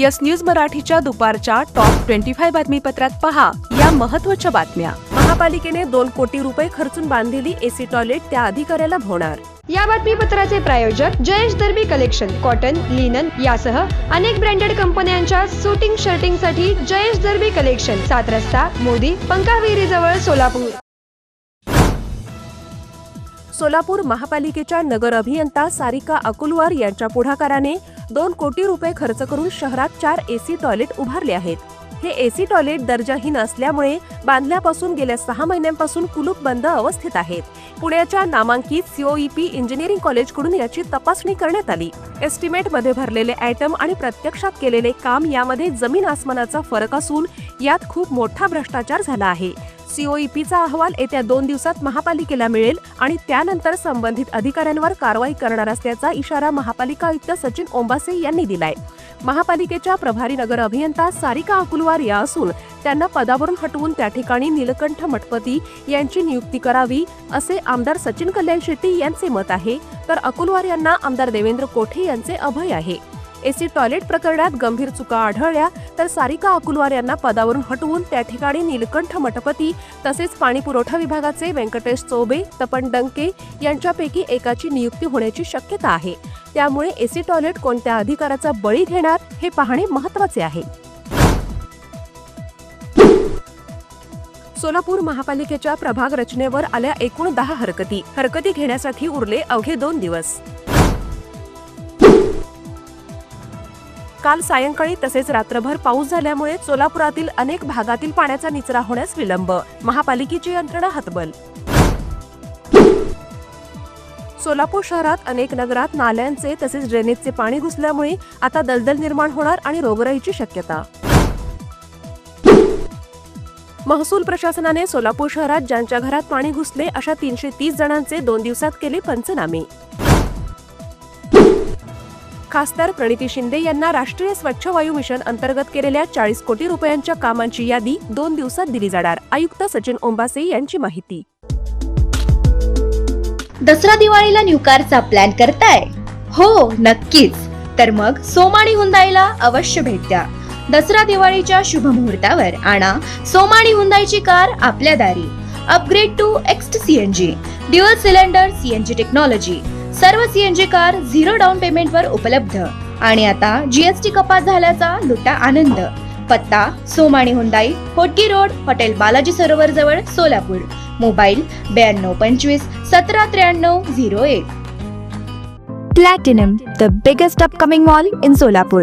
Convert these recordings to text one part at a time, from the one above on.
Yes news मराठीच्या दुपारच्या top twenty five बातमीपत्रात पहा. या महत्त्वाच्या बातम्या. महापालिकेने दोन कोटी रुपये खर्चून बांधलेली एसी टॉयलेट त्या अधिकाऱ्याला भोवणार. या बातमीपत्राचे प्रायोजक Jayesh Darbi collection cotton linen यासह अनेक ब्रँडेड कंपन्यांच्या सुटिंग शर्टिंगसाठी जयेश दर्बी कलेक्शन सात रस्ता मोदी पंकाविहिरी जवळ सोलापूर. सोलापूर महापालिकेच्या नगर अभियंता सारिका अकुलवार यांच्या पुढाकाराने दोन कोटी रुपये खर्च करून शहरात चार एसी टॉयलेट उभारले आहेत. हे एसी टॉयलेट दर्जाहीन असल्यामुळे बांधल्यापासून गेल्या सहा महिन्यांपासून कुलूप बंद अवस्थेत आहेत. पुण्याच्या नामांकित सीओईपी इंजिनिअरिंग कॉलेजकडून याची तपासणी करण्यात आली. एस्टिमेटमध्ये भरलेले आयटम आणि प्रत्यक्षात केलेले काम यामध्ये जमीन आसमानाचा फरक असून यात खूप मोठा भ्रष्टाचार झाला आहे. सीओईपीचा अहवाल येत्या दोन दिवसात महापालिकेला मिळेल आणि त्यानंतर संबंधित अधिकाऱ्यांवर कारवाई करणार असल्याचा इशारा महापालिका आयुक्त सचिन ओंबासे यांनी दिलाय. महापालिकेच्या प्रभारी नगर अभियंता सारिका अकुलवार या असून त्यांना पदावरून हटवून त्या ठिकाणी नीलकंठ मठपती यांची नियुक्ती करावी असे आमदार सचिन कल्याण शेट्टी यांचे मत आहे. तर अकुलवार यांना आमदार देवेंद्र कोठे यांचे अभय आहे. एसी टॉयलेट प्रकरणात गंभीर चुका आढळल्या तर सारिका अकुलवार यांना पदावरून हटवून त्या ठिकाणी नीलकंठ मठपती तसेच पाणी पुरवठा विभागाचे व्यंकटेश चौबे तपन डंके यांच्यापैकी एकाची नियुक्ती होण्याची शक्यता आहे. त्यामुळे एसी टॉयलेट कोणत्या अधिकाराचा बळी घेणार हे पाहणे महत्त्वाचे आहे. सोलापूर महापालिकेच्या प्रभाग रचनेवर आल्या एकूण दहा हरकती. हरकती घेण्यासाठी उरले अवघे दोन दिवस. काल सायंकाळी तसेच रात्रभर पाऊस झाल्यामुळे सोलापुरातील अनेक भागातील पाण्याचा निचरा होण्यास विलंब. महापालिकेची यंत्रणा हतबल. सोलापूर शहरात अनेक नगरात नाल्यांचे तसेच ड्रेनेजचे पाणी घुसल्यामुळे आता दलदल निर्माण होणार आणि रोगराईची शक्यता. महसूल प्रशासनाने सोलापूर शहरात ज्यांच्या घरात पाणी घुसले अशा तीनशे तीस जणांचे दोन दिवसात केले पंचनामे. खासदार प्रणिती शिंदे यांना राष्ट्रीय स्वच्छ वायू मिशन अंतर्गत केलेल्या चाळीस कोटी रुपयांच्या कामांची यादी दोन दिवसात दिली जाणार. आयुक्त सचिन ओंबासे यांची माहिती. दसरा दिवाळीला न्यू कारचा प्लॅन करताय? हो नक्कीच. तर मग सोमाणी हुंदाईला अवश्य भेट द्या. दसरा दिवाळीच्या शुभ मुहूर्तावर आणा सोमाणी हुंदाईची कार आपल्या दारी. Upgrade to एक्स्ट CNG dual cylinder CNG technology सर्व CNG car zero down payment वर उपलब्ध. आणि आता जीएसटी कपात झाल्याचा लुटा आनंद. पत्ता Somani Hyundai Hotgi road hotel Balaji Sarovar जवळ सोलापूर. मोबाईल ब्याण्णव पंचवीस सतरा त्र्याण्णव झिरो एक. Platinum the biggest upcoming mall in Solapur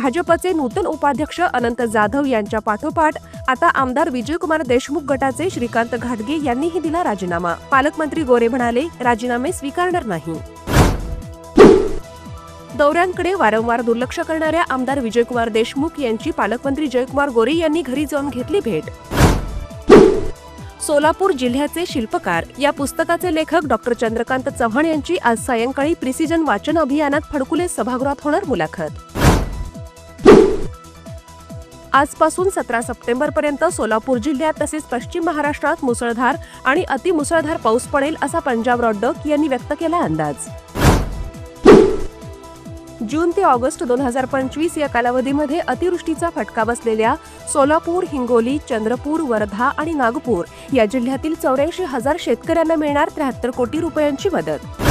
भाजपचे नूतन उपाध्यक्ष अनंत जाधव यांच्या पाठोपाठ आता आमदार विजयकुमार देशमुख गटाचे श्रीकांत घाटगे यांनीही दिला राजीनामा. पालकमंत्री गोरे म्हणाले राजीनामे स्वीकारणार नाही. दौऱ्यांकडे वारंवार दुर्लक्ष करणाऱ्या आमदार विजयकुमार देशमुख यांची पालकमंत्री जयकुमार गोरे यांनी घरी जाऊन घेतली भेट. सोलापूर जिल्ह्याचे शिल्पकार. या पुस्तकाचे लेखक डॉक्टर चंद्रकांत चव्हाण यांची आज सायंकाळी प्रिसिजन वाचन अभियानात फडकुले सभागृहात होणार मुलाखत. आजपासून सतरा सप्टेंबरपर्यंत सोलापूर जिल्ह्यात तसेच पश्चिम महाराष्ट्रात मुसळधार आणि अतिमुसळधार पाऊस पडेल असा पंजाब रॉडक यांनी व्यक्त केला अंदाज. जून ते ऑगस्ट दोन हजार पंचवीस या कालावधीमध्ये अतिवृष्टीचा फटका बसलेल्या सोलापूर हिंगोली चंद्रपूर वर्धा आणि नागपूर या जिल्ह्यातील चौऱ्याऐंशी हजार शेतकऱ्यांना मिळणार त्र्याहत्तर कोटी रुपयांची मदत.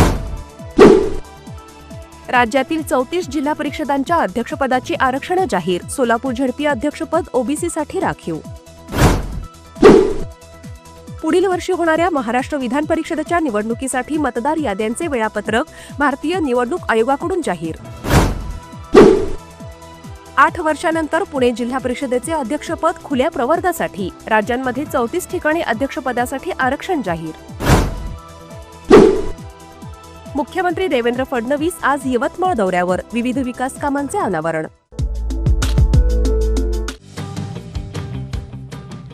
राज्यातील चौतीस जिल्हा परिषदांच्या अध्यक्षपदाची आरक्षण जाहीर. सोलापूर झडपी अध्यक्षपद ओबीसीसाठी राखीव. पुढील वर्षी होणाऱ्या महाराष्ट्र विधान परिषदेच्या निवडणुकीसाठी मतदार याद्यांचे वेळापत्रक भारतीय निवडणूक आयोगाकडून जाहीर. आठ वर्षानंतर पुणे जिल्हा परिषदेचे अध्यक्षपद खुल्या प्रवर्गासाठी. राज्यांमध्ये चौतीस ठिकाणी अध्यक्षपदासाठी आरक्षण जाहीर. मुख्यमंत्री देवेंद्र फडणवीस आज यवतमाळ दौऱ्यावर. विविध विकास कामांचे अनावरण.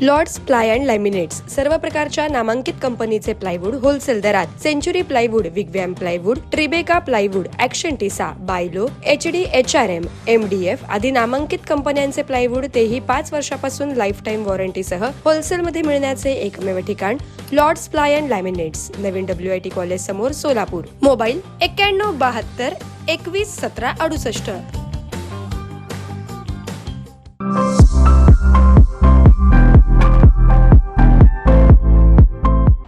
लॉर्ड्स प्लाय अँड लॅमिनेट्स सर्व प्रकारच्या नामांकित कंपनीचे प्लायवूड होलसेल दरात. Century plywood wigwam plywood Tribeca plywood action Tesa बायलो H D H R M M D F आदी नामांकित कंपन्यांचे प्लायवूड तेही पाच वर्षापासून लाईफ टाईम वॉरंटीसह होलसेलमध्ये मिळण्याचे एकमेव ठिकाण लॉर्ड्स प्लाय अँड लॅमिनेट्स नवीन डब्ल्यू आय टी कॉलेज समोर सोलापूर. मोबाईल एक्क्याण्णव बहात्तर एकवीस सतरा अडुसष्ट.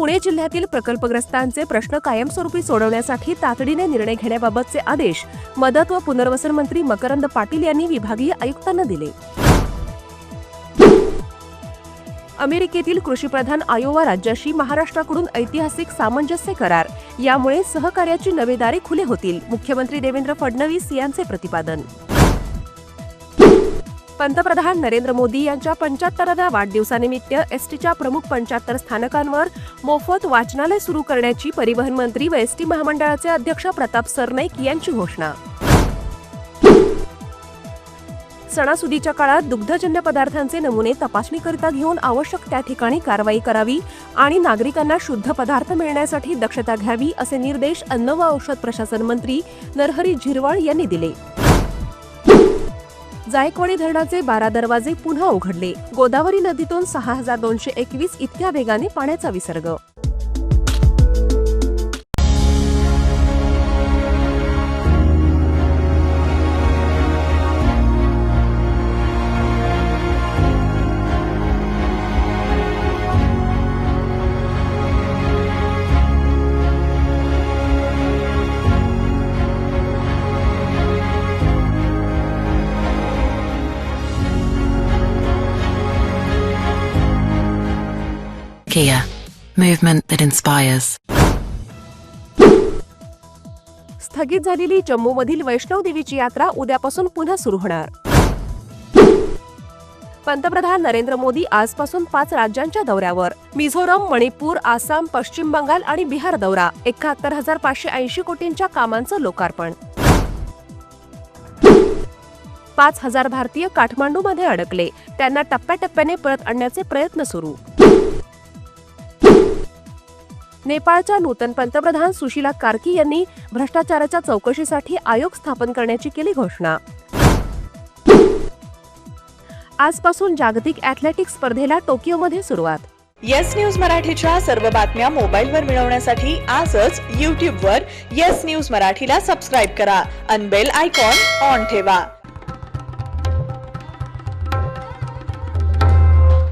पुणे जिल्ह्यातील प्रकल्पग्रस्तांचे प्रश्न कायमस्वरूपी सोडवण्यासाठी तातडीने निर्णय घेण्याबाबतचे आदेश मदत व पुनर्वसन मंत्री मकरंद पाटील यांनी विभागीय आयुक्तांना दिले. अमेरिकेतील कृषीप्रधान आयोवा राज्याशी महाराष्ट्राकडून ऐतिहासिक सामंजस्य करार. यामुळे सहकार्याची नवे दारे खुले होतील. मुख्यमंत्री देवेंद्र फडणवीस यांचे प्रतिपादन. पंतप्रधान नरेंद्र मोदी यांच्या पंच्याहत्तराव्या वाढदिवसानिमित्त एसटीच्या प्रमुख पंच्याहत्तर स्थानकांवर मोफत वाचनालय सुरू करण्याची परिवहन मंत्री व एसटी महामंडळाचे अध्यक्ष प्रताप सरनाईक यांची घोषणा. सणासुदीच्या काळात दुग्धजन्य पदार्थांचे नमुने तपासणीकरिता घेऊन आवश्यक त्या ठिकाणी कारवाई करावी आणि नागरिकांना शुद्ध पदार्थ मिळण्यासाठी दक्षता घ्यावी असे निर्देश अन्न व औषध प्रशासन मंत्री नरहरी झिरवाळ यांनी दिले. जायकवाडी धरणाचे बारा दरवाजे पुन्हा उघडले. गोदावरी नदीतून सहा हजार दोनशे एकवीस इतक्या वेगाने पाण्याचा विसर्ग Kia, movement that inspires. स्थगित झालेली जम्मूमधील वैष्णव देवीची यात्रा उद्यापासून पुन्हा सुरू होणार. पंतप्रधान नरेंद्र मोदी आजपासून पाच राज्यांच्या दौऱ्यावर. मिझोरम मणिपूर आसाम पश्चिम बंगाल आणि बिहार दौरा. एकाहत्तर हजार पाचशे ऐंशी कोटींच्या कामांचं लोकार्पण. पाच हजार भारतीय काठमांडूमध्ये अडकले. त्यांना टप्प्याटप्प्याने परत आणण्याचे प्रयत्न सुरू. नेपाळच्या नूतन पंतप्रधान सुशीला कार्की यांनी भ्रष्टाचाराच्या चौकशीसाठी आयोग स्थापन करण्याची केली घोषणा. आजपासून जागतिक ॲथलेटिक्स स्पर्धेला टोकियोमध्ये सुरुवात. येस न्यूज मराठीच्या सर्व बातम्या मोबाईलवर मिळवण्यासाठी आजच यूट्यूबवर येस न्यूज मराठीला सबस्क्राईब करा. अनबेल आयकॉन ऑन ठेवा.